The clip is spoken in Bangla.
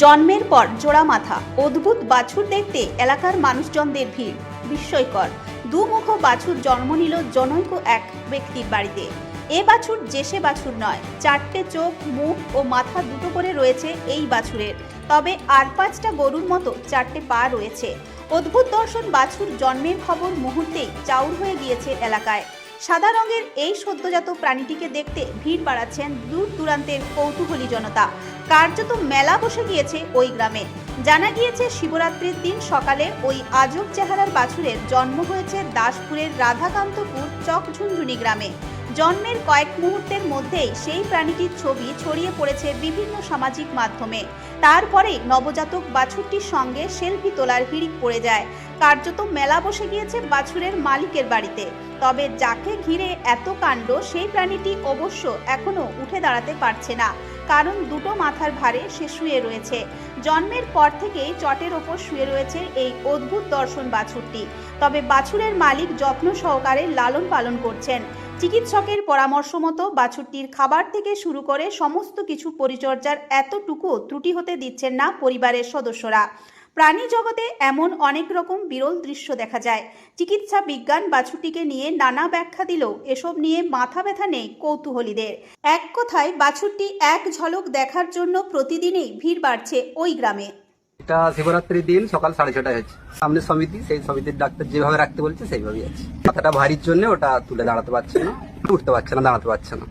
জন্মের পর জোড়া মাথা, অদ্ভুত বাছুর দেখতে এলাকার মানুষজনদের ভিড়, বিস্ময়কর। দুমুখ বাছুর জন্ম নিল জনৈক এক ব্যক্তির বাড়িতে। এ বাছুর জেসে বাছুর নয়, চারটে চোখ, মুখ ও মাথা দুটো করে রয়েছে এই বাছুরের। তবে আর পাঁচটা গরুর মতো চারটে পা রয়েছে। অদ্ভুত দর্শন বাছুর জন্মের খবর মুহূর্তেই চাউর হয়ে গিয়েছে এলাকায়। সাদা রঙের এই সদ্যজাত প্রাণীটিকে দেখতে ভিড় বাড়াচ্ছেন দূর দূরান্তের কৌতূহলী জনতা। কার্যত মেলা বসে গিয়েছে ওই গ্রামে। জানা গিয়েছে শিবরাত্রির দিন সকালে ওই আজব চেহারার বাছুরের জন্ম হয়েছে দাসপুরের রাধাকান্তপুর চকঝুনঝুনি গ্রামে। জন্মের কয়েক মুহূর্তের মধ্যেই সেই প্রাণীটির ছবি ছড়িয়ে পড়েছে বিভিন্ন সামাজিক মাধ্যমে। তারপরে নবজাতক বাছুরটির সঙ্গে সেলফি তোলার হিড়িক পড়ে যায়। কার্যত মেলা বসে গিয়েছে বাছুরের মালিকের বাড়িতে। তবে যাকে ঘিরে এত কাণ্ড, সেই প্রাণীটি অবশ্য এখনও উঠে দাঁড়াতে পারছে না। কারণ দুটো মাথার ভারে সে শুয়ে রয়েছে। জন্মের পর থেকেই চটের ওপর শুয়ে রয়েছে এই অদ্ভুত দর্শন বাছুরটি। তবে বাছুরের মালিক যত্ন সহকারে লালন পালন করছেন। চিকিৎসকের পরামর্শ মতো বাছুরটির খাবার থেকে শুরু করে সমস্ত কিছু পরিচর্যার এতটুকু ত্রুটি হতে দিচ্ছেন না পরিবারের সদস্যরা। প্রাণী জগতে এমন অনেক রকম বিরল দৃশ্য দেখা যায়। চিকিৎসা বিজ্ঞান বাছুরটিকে নিয়ে নানা ব্যাখ্যা দিলেও এসব নিয়ে মাথা ব্যথা নেই কৌতূহলীদের। এক কথায়, বাছুরটি এক ঝলক দেখার জন্য প্রতিদিনই ভিড় বাড়ছে ওই গ্রামে। এটা শিবরাত্রির দিন সকাল সাড়ে ছটায় হচ্ছে সামনে সমিতি, সেই সমিতির ডাক্তার যেভাবে রাখতে বলছে, সেইভাবেই আছে। মাথাটা ভারীর জন্য ওটা তুলে দাঁড়াতে পারছে না। উঠতে পারছে না দাঁড়াতে পারছে না।